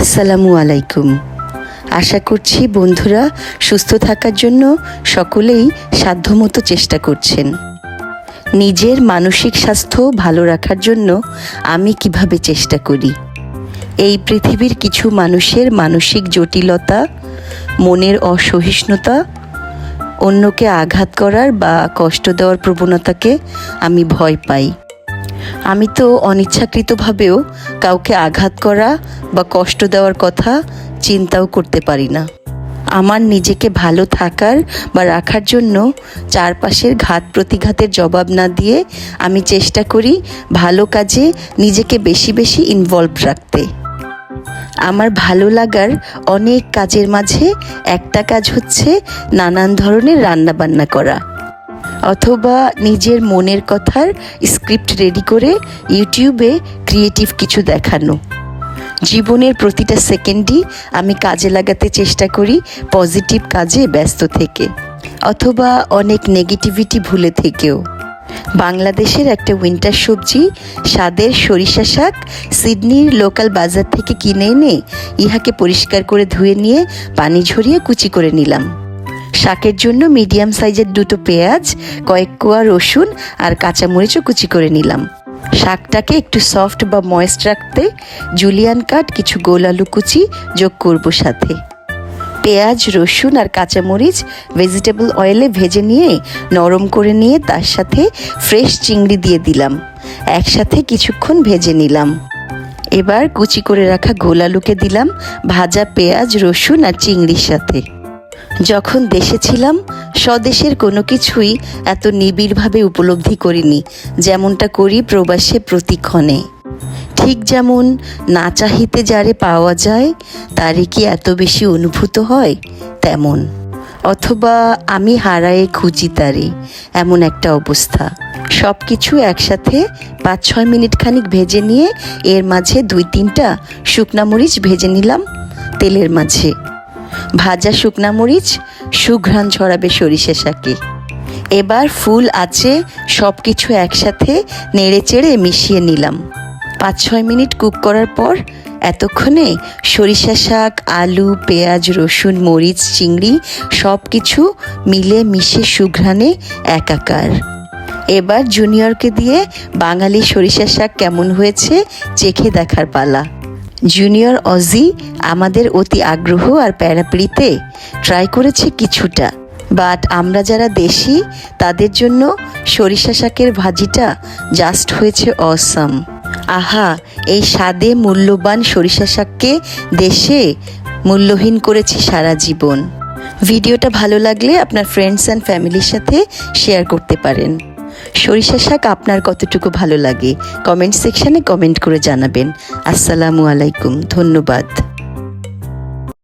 আসসালামু আলাইকুম। আশা করছি বন্ধুরা সুস্থ থাকার জন্য সকলেই সাধ্যমতো চেষ্টা করছেন। নিজের মানসিক স্বাস্থ্য ভালো রাখার জন্য আমি কীভাবে চেষ্টা করি? এই পৃথিবীর কিছু মানুষের মানসিক জটিলতা, মনের অসহিষ্ণুতা, অন্যকে আঘাত করার বা কষ্ট দেওয়ার প্রবণতাকে আমি ভয় পাই। আমি তো অনিচ্ছাকৃতভাবেও কাউকে আঘাত করা বা কষ্ট দেওয়ার কথা চিন্তাও করতে পারি না। আমার নিজেকে ভালো থাকার বা রাখার জন্য চারপাশের ঘাত প্রতিঘাতের জবাব না দিয়ে আমি চেষ্টা করি ভালো কাজে নিজেকে বেশি বেশি ইনভলভ রাখতে। আমার ভালো লাগার অনেক কাজের মাঝে একটা কাজ হচ্ছে নানান ধরনের রান্নাবান্না করা। অথবা নিজের মনের কথার স্ক্রিপ্ট রেডি করে ইউটিউবে ক্রিয়েটিভ কিছু দেখানো। জীবনের প্রতিটা সেকেন্ডই আমি কাজে লাগাতে চেষ্টা করি পজিটিভ কাজে ব্যস্ত থেকে, অথবা অনেক নেগেটিভিটি ভুলে থেকেও। বাংলাদেশের একটা উইন্টার সবজি, স্বাদের সরিষা শাক, সিডনির লোকাল বাজার থেকে কিনে এনে ইহাকে পরিষ্কার করে ধুয়ে নিয়ে পানি ঝরিয়ে কুচি করে নিলাম। শাকের জন্য মিডিয়াম সাইজের দুটো পেঁয়াজ, কয়েক কোয়া রসুন আর কাঁচামরিচও কুচি করে নিলাম। শাকটাকে একটু সফট বা ময়েস্ট রাখতে জুলিয়ান কাট কিছু গোল আলু কুচি যোগ করব সাথে। পেঁয়াজ, রসুন আর কাঁচামরিচ ভেজিটেবল অয়েলে ভেজে নিয়ে নরম করে নিয়ে তার সাথে ফ্রেশ চিংড়ি দিয়ে দিলাম। একসাথে কিছুক্ষণ ভেজে নিলাম। এবার কুচি করে রাখা গোল আলুকে দিলাম ভাজা পেঁয়াজ, রসুন আর চিংড়ির সাথে। যখন দেশে ছিলাম, স্বদেশের কোনো কিছুই এত নিবিড়ভাবে উপলব্ধি করিনি, যেমনটা করি প্রবাসে প্রতিক্ষণে। ঠিক যেমন না চাহিতে যারে পাওয়া যায়, তারে কি এত বেশি অনুভূত হয়? তেমন। অথবা আমি হারায়ে খুঁজি তারে, এমন একটা অবস্থা। সব কিছু একসাথে পাঁচ ছয় মিনিট খানিক ভেজে নিয়ে, এর মাঝে দুই তিনটা শুকনা মরিচ ভেজে নিলাম তেলের মাঝে। ভাজা শুকনা মরিচ, সুঘ্রাণ ছড়াবে সরিষা শাকে। এবার ফুল আছে সব কিছু একসাথে নেড়ে চেড়ে মিশিয়ে নিলাম। পাঁচ ছয় মিনিট কুক করার পর এতক্ষণে সরিষা শাক, আলু, পেঁয়াজ, রসুন, মরিচ, চিংড়ি সব কিছু মিলে মিশে সুঘ্রাণে একাকার। এবার জুনিয়রকে দিয়ে বাঙালি সরিষা শাক কেমন হয়েছে, চেখে দেখার পালা। জুনিয়র অজি আমাদের অতি আগ্রহ আর প্যারাপিড়িতে ট্রাই করেছে কিছুটা। বাট আমরা যারা দেশি, তাদের জন্য সরিষা শাকের ভাজিটা জাস্ট হয়েছে অসম। আহা, এই স্বাদে মূল্যবান সরিষা শাককে দেশে মূল্যহীন করেছি সারা জীবন। ভিডিওটা ভালো লাগলে আপনার ফ্রেন্ডস অ্যান্ড ফ্যামিলির সাথে শেয়ার করতে পারেন। সরিষা শাক আপনার কতটুকু ভালো লাগে? কমেন্ট সেকশানে কমেন্ট করে জানাবেন। আসসালামু আলাইকুম ধন্যবাদ।